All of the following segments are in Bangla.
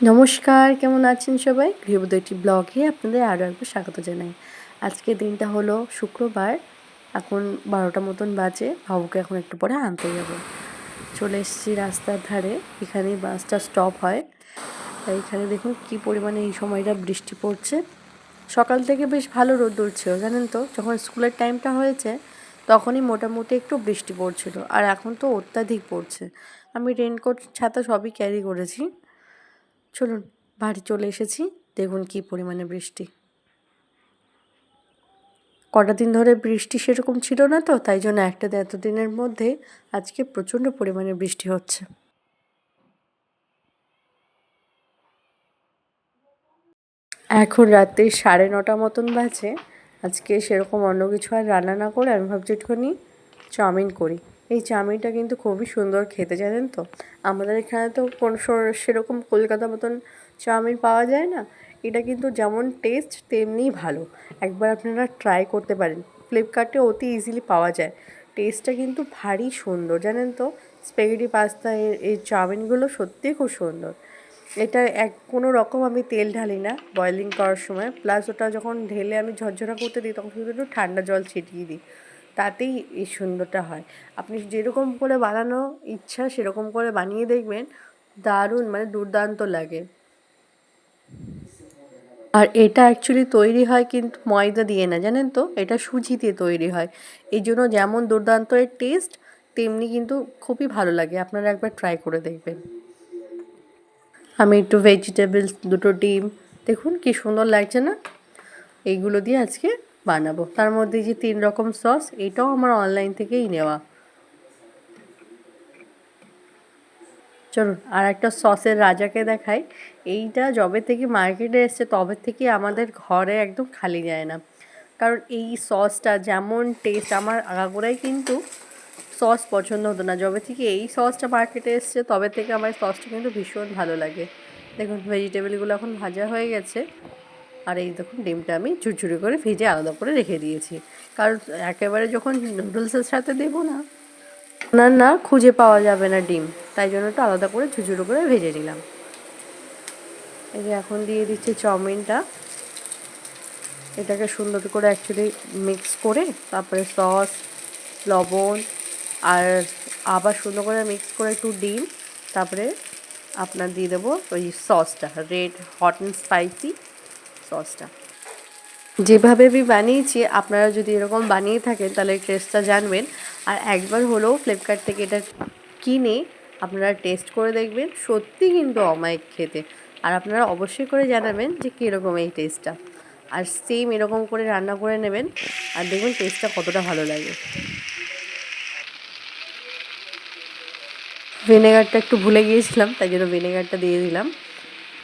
নমস্কার, কেমন আছেন সবাই? গৃহবধূ ব্লগে আপনাদের আরও একবার স্বাগত জানাই। আজকে দিনটা হলো শুক্রবার, এখন বারোটা মতন বাজে, বাবুকে এখন একটু পরে আনতে যাব। চলে এসেছি রাস্তার ধারে, এখানে বাসটা স্টপ হয়। তাই এখানে দেখুন কি পরিমাণে এই সময়টা বৃষ্টি পড়ছে। সকাল থেকে বেশ ভালো রোদ উঠছিল জানেন তো? যখন স্কুলের টাইমটা হয়েছে, তখনই মোটামুটি একটু বৃষ্টি পড়ছিল। আর এখন তো অত্যাধিক পড়ছে। আমি রেনকোট ছাতা সবই ক্যারি করেছি। চলুন, বাড়ি চলে এসেছি। দেখুন কি পরিমাণে বৃষ্টি। কটা দিন ধরে বৃষ্টি সেরকম ছিল না তো, তাই জন্য একটা এতদিনের মধ্যে আজকে প্রচণ্ড পরিমাণে বৃষ্টি হচ্ছে। এখন রাত্রি সাড়ে নটা মতন বাজে। আজকে সেরকম অন্য কিছু আর রান্না না করে আমি ভাবছি একটুখানি চাউমিন করি। এই চাউমিনটা কিন্তু খুবই সুন্দর খেতে, জানেন তো? আমাদের এখানে তো কোনো সেরকম কলকাতা মতন চাউমিন পাওয়া যায় না। এটা কিন্তু যেমন টেস্ট তেমনিই ভালো। একবার আপনারা ট্রাই করতে পারেন। ফ্লিপকার্টে অতি ইজিলি পাওয়া যায়। টেস্টটা কিন্তু ভারী সুন্দর, জানেন তো? স্প্যাগেটি পাস্তা এর এই চাউমিনগুলো সত্যিই খুব সুন্দর। এটা এক, কোনো রকম আমি তেল ঢালি না বয়েলিং করার সময়। প্লাস ওটা যখন ঢেলে আমি ঝরঝরা করতে দিই, তখন শুধু একটু ঠান্ডা জল ছিটিয়ে দিই। তাতেই এই সুন্দরটা হয়। আপনি যেরকম করে বানানো ইচ্ছা সেরকম করে বানিয়ে দেখবেন, দারুণ মানে দুর্দান্ত লাগে। আর এটা অ্যাকচুয়ালি তৈরি হয় কিন্তু ময়দা দিয়ে না, জানেন তো? এটা সুজি দিয়ে তৈরি হয়। এই জন্য যেমন দুর্দান্ত এর টেস্ট তেমনি কিন্তু খুবই ভালো লাগে। আপনারা একবার ট্রাই করে দেখবেন। আমি একটু ভেজিটেবলস দুটো ডিম, দেখুন কি সুন্দর লাগছে না? এইগুলো দিয়ে আজকে বানাবো। তার মধ্যে যে তিন রকম সস, এটাও আমার অনলাইন থেকেই নেওয়া। চলুন আর একটা সসের রাজাকে দেখাই। এইটা যবে থেকে মার্কেটে এসছে, তবে থেকে আমাদের ঘরে একদম খালি যায় না। কারণ এই সসটা যেমন টেস্ট আমার আগাগোড়াই কিন্তু সস পছন্দ হতো না। যবে থেকে এই সসটা মার্কেটে এসছে, তবে থেকে আমার সসটা কিন্তু ভীষণ ভালো লাগে। দেখুন ভেজিটেবলগুলো এখন ভাজা হয়ে গেছে। আর এই দেখুন, ডিমটা আমি ঝুরঝুরি করে ভেজে আলাদা করে রেখে দিয়েছি। কারণ একেবারে যখন নুডলসের সাথে দেবো না না না, খুঁজে পাওয়া যাবে না ডিম। তাই জন্য একটু আলাদা করে ঝুরঝুরো করে ভেজে নিলাম। এই যে এখন দিয়ে দিচ্ছি চাউমিনটা। এটাকে সুন্দর করে অ্যাকচুয়ালি মিক্স করে, তারপরে সস লবণ, আর আবার সুন্দর করে মিক্স করে একটু ডিম, তারপরে আপনার দিয়ে দেবো ওই সসটা রেড হট অ্যান্ড স্পাইসি সসটা। যেভাবে আমি বানিয়েছি, আপনারা যদি এরকম বানিয়ে থাকেন, তাহলে টেস্টটা জানবেন। আর একবার হলেও ফ্লিপকার্ট থেকে এটা কিনে আপনারা টেস্ট করে দেখবেন। সত্যি কিন্তু অমায়িক খেতে। আর আপনারা অবশ্যই করে জানাবেন যে কীরকম এই টেস্টটা আর সেম এরকম করে রান্না করে নেবেন। আর দেখবেন টেস্টটা কতটা ভালো লাগে। ভিনেগারটা একটু ভুলে গিয়েছিলাম, তাই জন্য ভিনেগারটা দিয়ে দিলাম।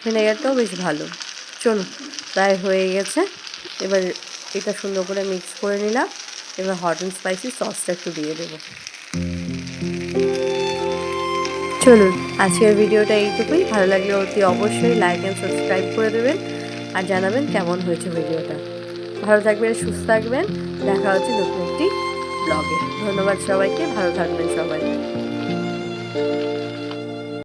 ভিনেগারটাও বেশ ভালো। চলুন। প্রায় হয়ে গেছে। এবার এটা সুন্দর করে মিক্স করে নিলাম। এবার হট অ্যান্ড স্পাইসি সসটা একটু দিয়ে দেবো। চলুন, আজকের ভিডিওটা এইটুকুই। ভালো লাগলে অতি অবশ্যই লাইক অ্যান্ড সাবস্ক্রাইব করে দেবেন আর জানাবেন কেমন হয়েছে ভিডিওটা। ভালো থাকবেন, সুস্থ থাকবেন। দেখা হচ্ছে নতুন একটি ব্লগে ধন্যবাদ সবাইকে, ভালো থাকবেন সবাই।